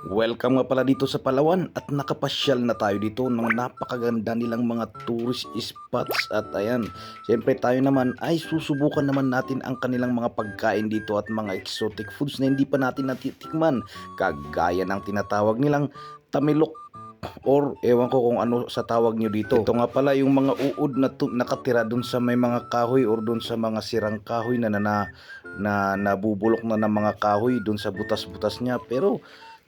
Welcome nga pala dito sa Palawan at nakapasyal na tayo dito ng napakaganda nilang mga tourist spots at ayan, siyempre tayo naman ay susubukan naman natin ang kanilang mga pagkain dito at mga exotic foods na hindi pa natin natitikman kagaya ng tinatawag nilang tamilok or ewan ko kung ano sa tawag nyo dito. Ito nga pala yung mga uod na nakatira dun sa may mga kahoy or dun sa mga sirang kahoy na na, na, na nabubulok na ng mga kahoy dun sa butas-butas niya. Pero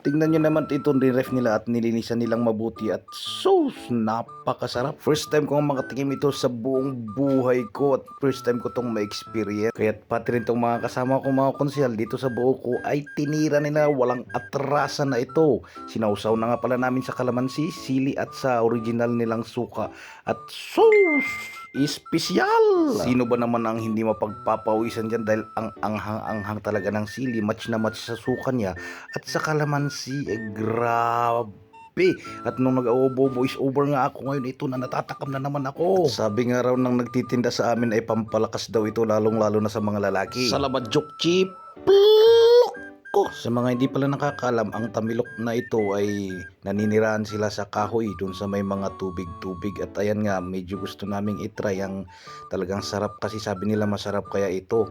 tingnan nyo naman ito ref nila at nilinisan nilang mabuti at so napakasarap. First time ko makatikim ito sa buong buhay ko at first time ko itong ma-experience. Kaya pati rin itong mga kasama ko mga konsyal dito sa buo ko ay tinira nila walang atrasan na ito. Sinausaw na nga pala namin sa kalamansi, sili at sa original nilang suka at sauce espesyal. Sino ba naman ang hindi mapagpapawisan dyan dahil ang anghang-anghang talaga ng sili, match na match sa suka niya at sa kalamansi, eh grabe. At nung nag-aobo voice over nga ako ngayon, ito na natatakam na naman ako. At sabi nga raw ng nagtitinda sa amin ay pampalakas daw ito lalong-lalo na sa mga lalaki. Sa labadjok chip, Sa mga hindi pala nakakalam, ang tamilok na ito ay naninirahan sila sa kahoy dun sa may mga tubig-tubig. At ayan nga, medyo gusto naming itry ang talagang sarap kasi sabi nila masarap kaya ito.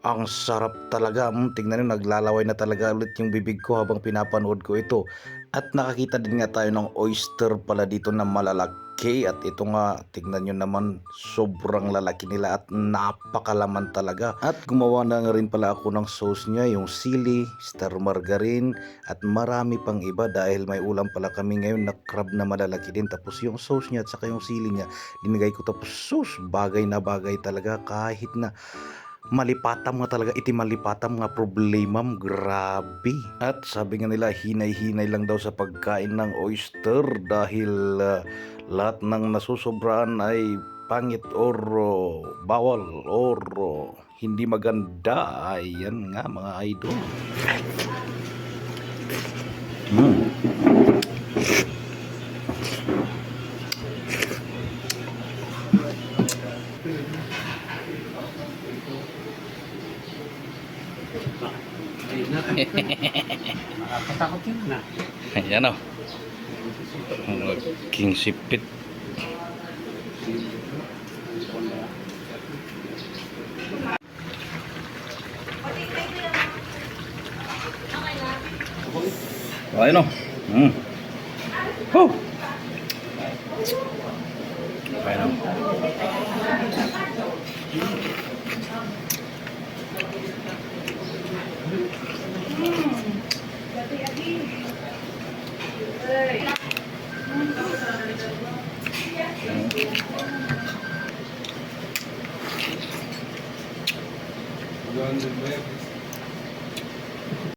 Ang sarap talaga. Mm, tingnan nyo, naglalaway na talaga ulit yung bibig ko habang pinapanood ko ito. At nakakita din nga tayo ng oyster pala dito na malalaki. At ito nga, tingnan nyo naman, sobrang lalaki nila at napakalaman talaga. At gumawa na nga rin pala ako ng sauce niya, yung sili, star margarine, at marami pang iba dahil may ulam pala kami ngayon na crab na malalaki din. Tapos yung sauce niya at saka yung sili niya, dinigay ko tapos sauce, bagay na bagay talaga kahit na malipatam nga talaga iti malipatam nga problemam grabe. At sabi nga nila hinay-hinay lang daw sa pagkain ng oyster dahil ah, lahat ng nasusobrahan ay pangit or oh, bawal or oh, hindi maganda. Ayan nga mga idol. Mm. Nakakatakot yun na. ayan o king sipit Ayun o. Mm. Woo! Ayun o. Thank you.